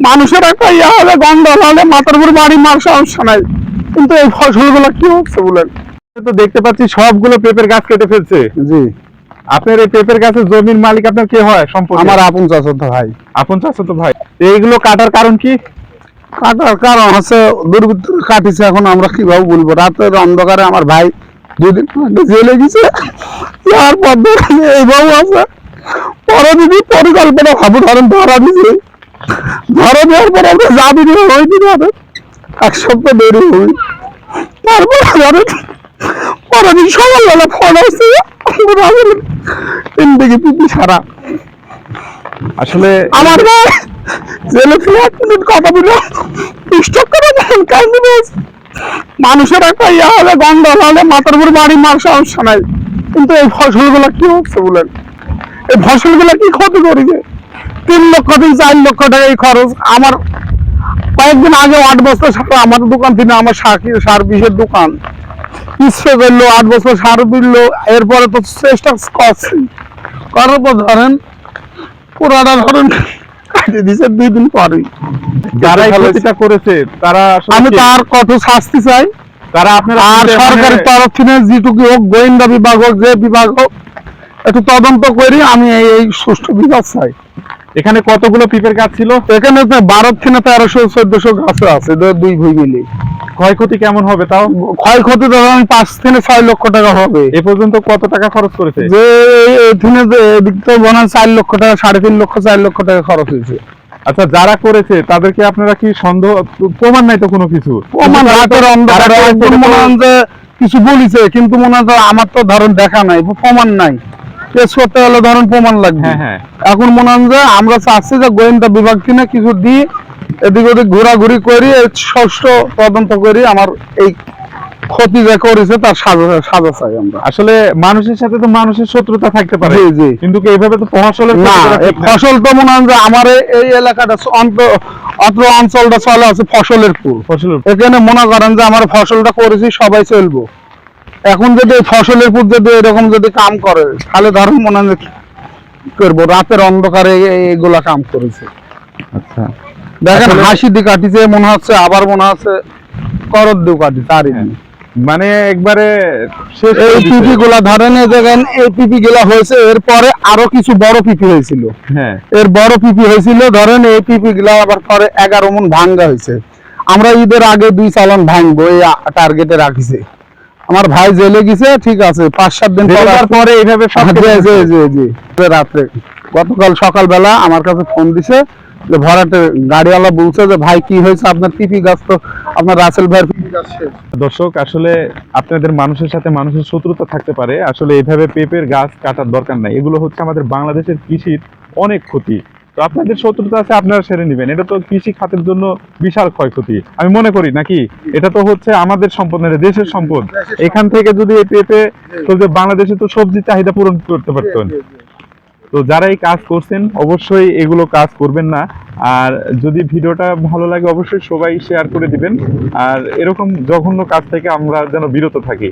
মানুষের একটা ইয়ে হবে গন্ডল হলে মাথার উপর বাড়ি মার সমস্যা নাই। কিন্তু এই ফসলগুলো কি হচ্ছে বলেন? তো দেখতে পাচ্ছি সবগুলো পেঁপের গাছ কেটে ফেলছে। জি। আপনার এই পেঁপের গাছের জমির মালিক আপনার কে হয় সম্পর্কে? আমার আপন চাচাতো ভাই। আপন চাচা তো ভাই। এইগুলো কাটার কারণ কি? কাটার কারণ হচ্ছে দুর্বৃত্ত কাটিছে এখন আমরা কীভাবে বলব? রাতের অন্ধকারে আমার ভাই দুদিন জেলে গেছে। ধরে এইভাবে আছে। পরে যদি পরিকল্পনা ভাবো ধরেন ধরা দিছে। ধরা দেওয়ার পর আমরা যাবি ওই দিন হবে। এক সপ্তাহ দেরি হই তারপর দিন সকালবেলা ফোন আসছে আমরা তিন পিপি সারা আসলে আমার ভাই জেলে ফিরে এক মিনিট কথা বলে করে দেন কাহিনী মানুষের একটা ইয়ে হবে গন্ডল হলে মাথার উপর বাড়ি মার সমস্যা নাই। কিন্তু এই ফসলগুলো কি হচ্ছে বলেন? এই ফসলগুলো কি ক্ষতি করেছে? তিন লক্ষ থেকে চার লক্ষ টাকা এই খরচ। আমার কয়েকদিন আগে আট বছর সার আমার দোকান থেকে আমার সার সার বিষের দোকান। স্প্রে করল আট বছর সার দিলো এরপরে তো চেষ্টা করছি। করার পর ধরেন পুরাটা ধরেন কাটিয়ে দিছে দুই দিন পরেই। যারা ক্ষতিটা করেছে তারা আমি? তার কঠোর শাস্তি চাই। তারা আপনার আর সরকারের তরফ থেকে যেটুকু হোক গোয়েন্দা বিভাগ হোক যে বিভাগ হোক একটু তদন্ত করি আমি এই এই সুষ্ঠু বিভাগ চাই। এখানে কতগুলো পিপের গাছ ছিল? এখানে বারো থেকে তেরোশো চোদ্দশো গাছ আছে দুই ভুই মিলে ক্ষয়ক্ষতি কেমন হবে তাও? ক্ষয়ক্ষতি ধরেন পাঁচ থেকে ছয় লক্ষ টাকা হবে। এ পর্যন্ত কত টাকা খরচ করেছে? যে এখানে তো মনে চার লক্ষ টাকা সাড়ে তিন লক্ষ চার লক্ষ টাকা খরচ হয়েছে। আচ্ছা যারা করেছে তাদেরকে আপনারা কি সন্দেহ প্রমাণ নাই তো কোনো কিছু? যে কিছু বলিছে কিন্তু মনে হয় আমার তো ধরুন দেখা নাই প্রমাণ নাই। করতে ধরুন প্রমাণ লাগবে। হ্যাঁ হ্যাঁ। এখন মনে হয় যে আমরা চাচ্ছি যে গোয়েন্দা বিভাগ কিনে কিছু দিই এদিক ওদিক ঘোরাঘুরি করি ষষ্ঠ তদন্ত করি আমার এই ক্ষতি যে করেছে তার সাজা সাজা চাই আমরা। আসলে মানুষের সাথে তো মানুষের শত্রুতা থাকতে পারে। জি, জি। কিন্তু এইভাবে তো ফসলের না। ফসল তো মনে হয় যে আমার এই- এই এলাকাটা অন্ত অত্র অঞ্চলটা চলে আছে ফসলের পুর। ফসলের এখানে মনে করেন যে আমার ফসলটা করেছি সবাই চলবো। এখন যদি ফসলের পুর যদি এরকম যদি কাম করে তাহলে ধরুন মনে হয় করব? রাতের অন্ধকারে এ- এগুলা কাম করেছে। আচ্ছা। দেখেন হাসি দিয়ে কাটিছে মনে হচ্ছে আবার মনে হচ্ছে করদ দিয়ে কাটিছে আর হ্যাঁ। মানে একবারে এই পিপি গুলা ধরেন দেখেন এই পিপি গুলা হয়েছে এরপরে আরও কিছু বড় পিপি হয়েছিল। হ্যাঁ। এর বড় পিপি হয়েছিল ধরেন এই পিপি গুলা আবার পরে এগারো মন ভাঙ্গা হয়েছে। আমরা ঈদের আগে দুই চালান ভাঙবো এই টার্গেটে রাখিছে। আমার ভাই জেলে গেছে ঠিক আছে পাঁচ সাত দিন পর এইভাবে জি। রাত্রে গতকাল সকালবেলা আমার কাছে ফোন দিছে যে ভরাটে গাড়িওয়ালা বলছে যে ভাই কি হয়েছে? আপনার পিপি গাছ তো আপনার রাসেল ভাইয়ের দর্শক আসলে আপনাদের মানুষের সাথে মানুষের শত্রুতা থাকতে পারে। আসলে এইভাবে পেঁপের গাছ কাটার দরকার নাই। এগুলো হচ্ছে আমাদের বাংলাদেশের কৃষির অনেক ক্ষতি। আপনাদের শত্রুতা আছে, আপনারা সেরে নেবেন। এটা তো কৃষি খাতের জন্য বিশাল ক্ষয়ক্ষতি। আমি মনে করি, নাকি? এটা তো হচ্ছে আমাদের সম্পদ না দেশের সম্পদ। এখান থেকে যদি এই পেঁপে তো যে বাংলাদেশে তো সবজির চাহিদা পূরণ করতে পারতেন। তো যারা এই কাজ করছেন, অবশ্যই এগুলো কাজ করবেন না। আর যদি ভিডিওটা ভালো লাগে, অবশ্যই সবাই শেয়ার করে দিবেন। আর এরকম জঘন্য কাজ থেকে আমরা যেন বিরত থাকি।